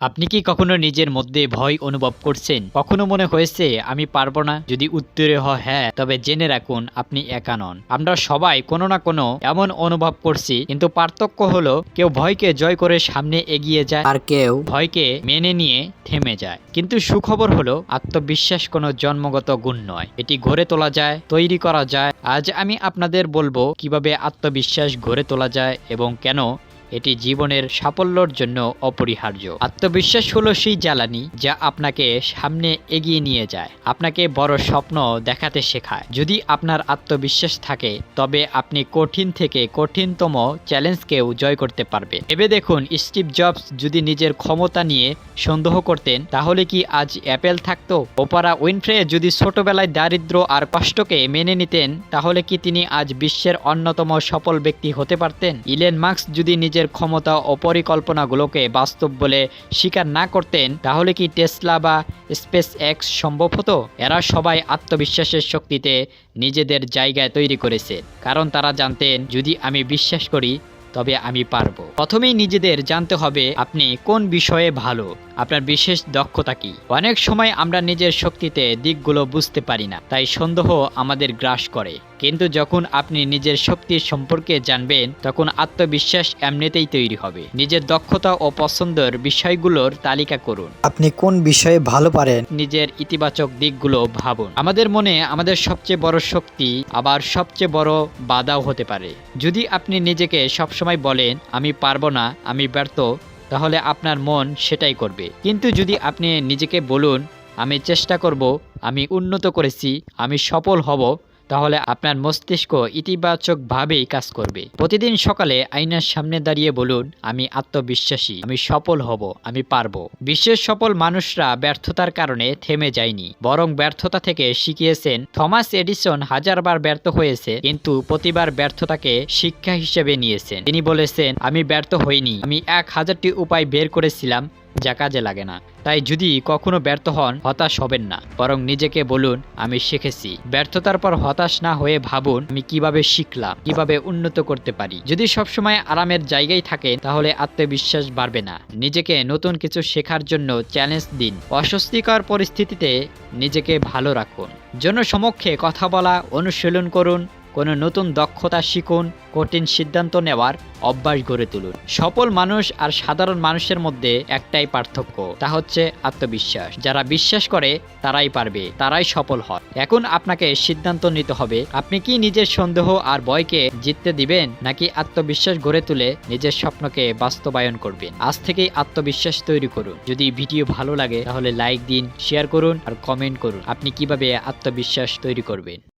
আপনি কি কখনো নিজের মধ্যে ভয় অনুভব করছেন? কখনো মনে হয়েছে, আমি পারব না যদি উত্তরে হয় হ্যাঁ তবে জেনে রাখুন, আপনি একা নন। আমরা সবাই কোনো না কোনো এমন অনুভব করছি, কিন্তু পার্থক্য হলো, কেউ ভয়কে জয় করে সামনে এগিয়ে যায়, আর কেউ ভয়কে মেনে নিয়ে থেমে যায়। কিন্তু সুখবর হলো, আত্মবিশ্বাস কোনো জন্মগত গুণ নয়। এটি গড়ে তোলা যায়, তৈরি করা যায়। আজ আমি আপনাদের বলব, কীভাবে আত্মবিশ্বাস গড়ে তোলা যায় এবং কেন এটি জীবনের সাফল্যর জন্য অপরিহার্য। আত্মবিশ্বাস হলো সেই জ্বালানি যা আপনাকে সামনে এগিয়ে নিয়ে যায়। আপনাকে বড় স্বপ্ন দেখাতে শেখায়। যদি আপনার আত্মবিশ্বাস থাকে, তবে আপনি কঠিন থেকে কঠিনতম চ্যালেঞ্জকেও জয় করতে পারবেন এবে দেখুন, স্টিভ জবস যদি নিজের ক্ষমতা নিয়ে সন্দেহ করতেন, তাহলে কি আজ অ্যাপেল থাকতো? ওপারা উইনফ্রে যদি ছোটবেলায় দারিদ্র আর কষ্টকে মেনে নিতেন, তাহলে কি তিনি আজ বিশ্বের অন্যতম সফল ব্যক্তি হতে পারতেন? ইলেন মার্কস যদি নিজের ক্ষমতা ও পরিকল্পনাগুলোকে বাস্তব বলে স্বীকার না করতেন, তাহলে কি টেসলা বা স্পেস এক্স সম্ভব হতো? এরা সবাই আত্মবিশ্বাসের শক্তিতে নিজেদের জায়গায় তৈরি করেছে, কারণ তারা জানতেন, যদি আমি বিশ্বাস করি, তবে আমি পারব। প্রথমেই নিজেদের জানতে হবে, আপনি কোন বিষয়ে ভালো? আপনার বিশেষ দক্ষতা কি? অনেক সময় আমরা নিজের শক্তিতে দিকগুলো বুঝতে পারি না তাই সন্দেহ আমাদের গ্রাস করে। কিন্তু যখন আপনি নিজের শক্তির সম্পর্কে জানবেন তখন আত্মবিশ্বাস এমনিতেই তৈরি হবে। নিজের দক্ষতা ও পছন্দের বিষয়গুলোর তালিকা করুন। আপনি কোন বিষয়ে ভালো পারেন? নিজের ইতিবাচক দিকগুলো ভাবুন। আমাদের মনে আমাদের সবচেয়ে বড় শক্তি আবার সবচেয়ে বড় বাধাও হতে পারে। যদি আপনি নিজেকে সবসময় বলেন আমি পারব না আমি ব্যর্থ তাহলে আপনার মন সেটাই করবে। কিন্তু যদি আপনি নিজেকে বলুন, আমি চেষ্টা করব, আমি উন্নত করেছি, আমি সফল হব তাহলে আপনার মস্তিষ্ক ইতিবাচকভাবেই কাজ করবে। প্রতিদিন সকালে আয়নার সামনে দাঁড়িয়ে বলুন, আমি আত্মবিশ্বাসী, আমি সফল হব, আমি পারব। বিশ্বের সফল মানুষরা ব্যর্থতার কারণে থেমে যায়নি, বরং ব্যর্থতা থেকে শিখিয়েছেন, থমাস এডিসন হাজারবার ব্যর্থ হয়েছে, কিন্তু প্রতিবার ব্যর্থতাকে শিক্ষা হিসেবে নিয়েছেন। তিনি বলেছেন, আমি ব্যর্থ হইনি, আমি এক হাজারটি উপায় বের করেছিলাম যা কাজে লাগে না। তাই যদি কখনো ব্যর্থ হন, হতাশ হবেন না। বরং নিজেকে বলুন, আমি শিখেছি। ব্যর্থতার পর হতাশ না হয়ে ভাবুন, আমি কীভাবে শিখলাম, কীভাবে উন্নত করতে পারি। যদি সবসময় আরামের জায়গায় থাকেন, তাহলে আত্মবিশ্বাস বাড়বে না। নিজেকে নতুন কিছু শেখার জন্য চ্যালেঞ্জ দিন। অস্বস্তিকর পরিস্থিতিতে নিজেকে ভালো রাখুন। জনসমক্ষে কথা বলা, অনুশীলন করুন কোনো নতুন দক্ষতা শিখুন, কঠিন সিদ্ধান্ত নেওয়ার অভ্যাস গড়ে তুলুন। সফল মানুষ আর সাধারণ মানুষের মধ্যে একটাই পার্থক্য, তা হচ্ছে আত্মবিশ্বাস। যারা বিশ্বাস করে, তারাই পারবে, তারাই সফল হয়। এখন আপনাকে সিদ্ধান্ত নিতে হবে, আপনি কি নিজের সন্দেহ আর ভয়কে জিততে দিবেন, নাকি আত্মবিশ্বাস গড়ে তুলে নিজের স্বপ্নকে বাস্তবায়ন করবেন? আজ থেকেই আত্মবিশ্বাস তৈরি করুন। যদি ভিডিও ভালো লাগে, তাহলে লাইক দিন, শেয়ার করুন আর কমেন্ট করুন। আপনি কীভাবে আত্মবিশ্বাস তৈরি করবেন?